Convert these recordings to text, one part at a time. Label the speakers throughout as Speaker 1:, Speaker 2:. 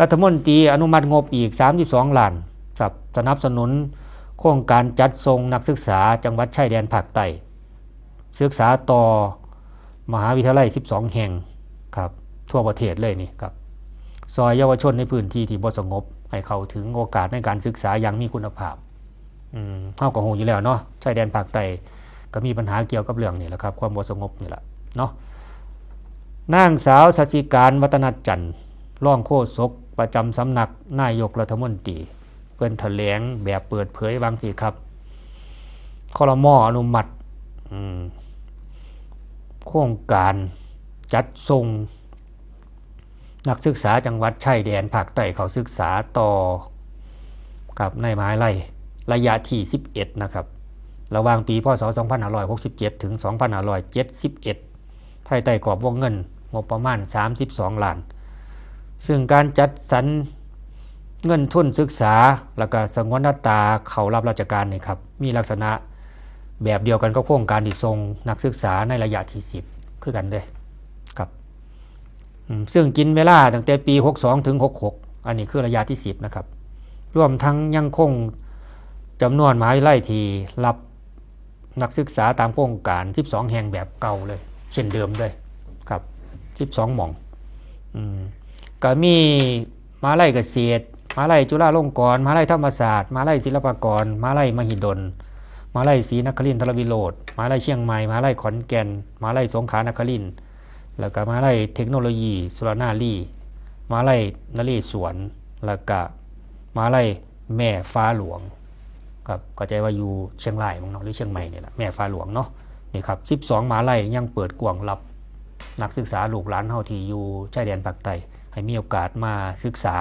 Speaker 1: รัฐมนตรีอนุมัติงบอีก 32 ล้านครับสนับสนุนโครงการจัดส่งนักศึกษาจังหวัดชายแดนภาคใต้ศึกษาต่อมหาวิทยาลัย 12 แห่งครับทั่วประเทศเลยนี่ครับซอยเยาวชนในพื้นที่ที่บ่สงบ ให้เข้าถึงโอกาสในการศึกษาอย่างมีคุณภาพอืมเฮาก็ฮู้อยู่แล้วเนาะชายแดนภาคใต้ก็มีปัญหาเกี่ยวกับเรื่องนี้แหละครับ ความบ่สงบนี่แหละเนาะนางสาวสัชิการวัฒนจันทร์ร่องโฆษก ประจำสำนักนายกรัฐมนตรีเพิ่นแถลงแบบเปิดเผยบางสิครับคอรมออนุมัติโครงการจัดส่งนักศึกษาจังหวัดชายแดนภาคใต้เขาศึกษาต่อกับในมหาวิทยาลัยระยะที่ 11 นะครับ ระหว่างปีพศ 2567 ถึง 2571 ภายใต้กรอบวงเงินงบประมาณ 32 ล้าน ซึ่งการจัดสรรเงินทุนศึกษา แล้วก็สงวนอัตาเขารับราชการนี่ครับ มีลักษณะแบบเดียวกันก็โครงการที่ทรงนักศึกษาในระยะที่ 10 คือกันเลยครับ ซึ่งกินเวลาตั้งแต่ปี 62 ถึง 66 อันนี้คือระยะที่ 10 นะครับ รวมทั้งยังคงจำนวนมหาวิทยาลัยที่รับนักศึกษาตามโครงการ 12 แห่งแบบเก่าเลย เช่นเดิมเลยครับ 12 หม่อง อืม ก็มีมหาลัยเกษตรมหาลัยจุฬาลงกรณ์มหาลัยธรรมศาสตร์มหาลัยศิลปากรมหาลัยมหิดลมหาลัยศรีนครินทรวิโรธมหาลัยเชียงใหม่มหาลัยขอนแก่นมหาลัยสงขลานครินทร์แล้วก็มหาลัยเทคโนโลยี สุรนารีมหาลัยนเรศวรแล้วก็มหาลัยแม่ฟ้าหลวงครับก็ใจว่าอยู่เชียงรายมั้งเนาะหรือเชียงใหม่เนี่ยแหละแม่ฟ้าหลวงเนาะนี่ครับ 12มหาลัยยังเปิดกว้างรับนักศึกษาลูกหลานเฮาที่อยู่ชายแดนภาคใต้ ให้มีโอกาสมาศึกษา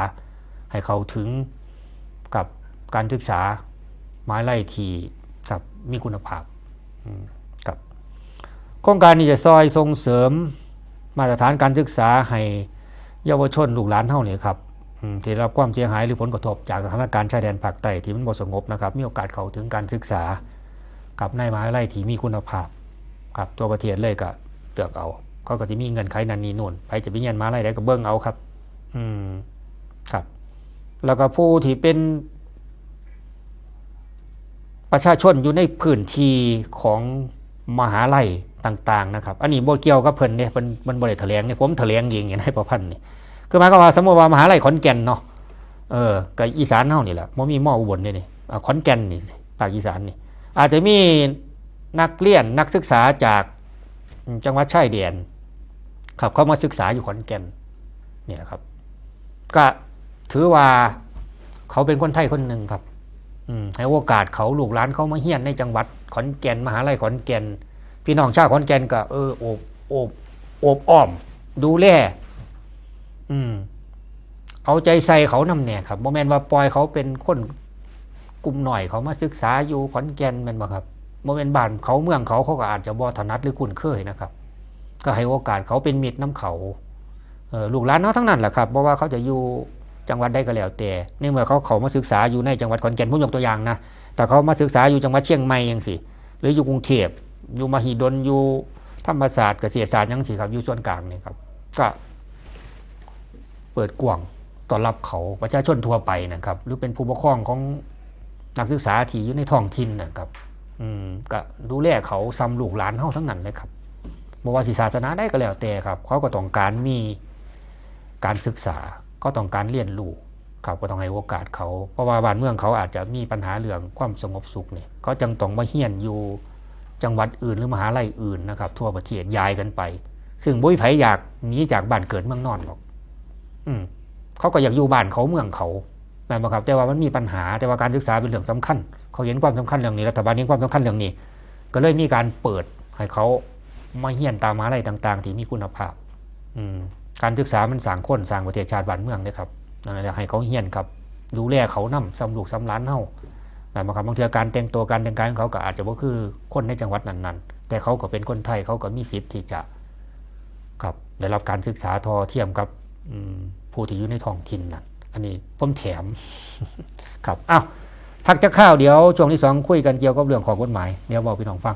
Speaker 1: ให้เขาถึงกับการศึกษาไมหาลัยที่กับมีคุณภาพอืมครับโครงการนี้จะซอยส่งเสริมมาตรฐานการศึกษาให้เยาวชนลูกหลานเฮาเนี่ยครับที่รับความเสียหายหรือผลกระทบจากสถานการณ์ชายแดนภาคใต้ที่มันบ่สงบนะครับ มีโอกาสเข้าถึงการศึกษากับในมหาวิทยาลัยที่มีคุณภาพกับตัวประเทศเลยก็เลือกเอา เขาก็จะมีเงินไขนันนีนู่นใครจะไปเรียนมาวิทยาลัยได้ก็เบิ่งเอาครับ อืมครับ แล้วก็ผู้ที่เป็น ประชาชนอยู่ในพื้นที่ของมหาลัยต่าง ๆ นะครับ อันนี้บเกี่ยวกับเพิ่นเนี่ยมันมันบ่ได้แถลงเนี่ยผมแถลงเองอย่างให้ประพันธ์นี่คือหมายความว่าสมมติว่ามหาลัยขอนแก่นเนาะเออกับอีสานเฮานี่แหละบ่มีหม้ออุบลนี่นี่ขอนแก่นนี่ภาคอีสานนี่อาจจะมีนักเรียนนักศึกษาจาก จังหวัดชายแดนครับเขามาศึกษาอยู่ขอนแก่นนี่ยครับ ก็ถือว่าเขาเป็นคนไทยคนหนึ่งครับให้โอกาสเขาลูกหลานเขามาเฮียนในจังหวัดขอนแก่นมหาลัยขอนแก่น พี่น้องชาวขอนแก่นก็เออโอบโอบโอบอ้อม ดูแลอืม เอาใจใส่เขานำแน่ครับโมแมนว่าปล่อยเขาเป็นคนกลุ่มหน่อยเขามาศึกษาอยู่ขอนแก่นแม่นบ่ครับ โมเมนบ้านเขาเมืองเขาเขาก็อาจจะบ่ถนัดหรือคุ้นเคยนะครับ ก็ให้โอกาสเขาเป็นมิตรน้ำเขาเออลูกหลานเขาทั้งนั้นแหละครับเพราะว่าเขาจะอยู่จังหวัดใดก็แล้วแต่ในเมื่อเขาเขามาศึกษาอยู่ในจังหวัดขอนแก่นผมยกตัวอย่างนะแต่เขามาศึกษาอยู่จังหวัดเชียงใหม่ยังสิหรืออยู่กรุงเทพอยู่มหิดลอยู่ธรรมศาสตร์เกษตรศาสตร์ยังสิครับอยู่ส่วนกลางนี่ครับ ก็เปิดกว้างต้อนรับเขาประชาชนทั่วไปนะครับ หรือเป็นผู้ปกครองของนักศึกษาที่อยู่ในท้องถิ่นนะครับ อืมก็ดูแลเขาซ้ำลูกหลานเฮาทั้งนั้นเลยครับบว่าสิศาสนาได้ก็แล้วแต่ครับ เขาก็ต้องการมีการศึกษาก็ต้องการเรียนรู้ครับก็ต้องให้โอกาสเขา เพราะว่าบ้านเมืองเขาอาจจะมีปัญหาเรื่องความสงบสุขเนี่ยเขาจังต้องมาเฮียนอยู่จังหวัดอื่นหรือมหาลัยอื่นนะครับ ทั่วประเทศย้ายกันไป ซึ่งบุ้ยไผอยากหนีจากบ้านเกิดเมืองนอนหรอก อืมเขาก็อยากอยู่บ้านเขาเมืองเขา แม่นบ่ครับแต่ว่ามันมีปัญหาแต่ว่าการศึกษาเป็นเรื่องสำคัญ เขาเห็นความสำคัญเรื่องนี้รัฐบาลเห็นความสำคัญเรื่องนี้ ก็เลยมีการเปิดให้เขามาเฮียนตามมหาลัยต่าง ๆ ที่มีคุณภาพ อืมการศึกษามันสร้างคนสร้างประเทศชาติบ้านเมืองเด้ครับนั่นแหละให้เขาเฮียนครับดูแลเขานํสำลูกสำล้านเฮาแม่นบ่ครับบางทีการแต่งตัวการแต่งกายของเขาก็อาจจะบ่คือคนในจังหวัดนั้นๆ แต่เขาก็เป็นคนไทยเขาก็มีสิทธิ์ที่จะครับได้รับการศึกษาทอเทียมกับผู้ที่อยู่ในท้องถิ่นนั่น อันนี้ผมแถมครับอ้าวพักจะข้าวเดี๋ยวช่วงที่สองคุยกันเกี่ยวกับเรื่องของกฎหมายเดี๋ยวบอกพี่น้องฟัง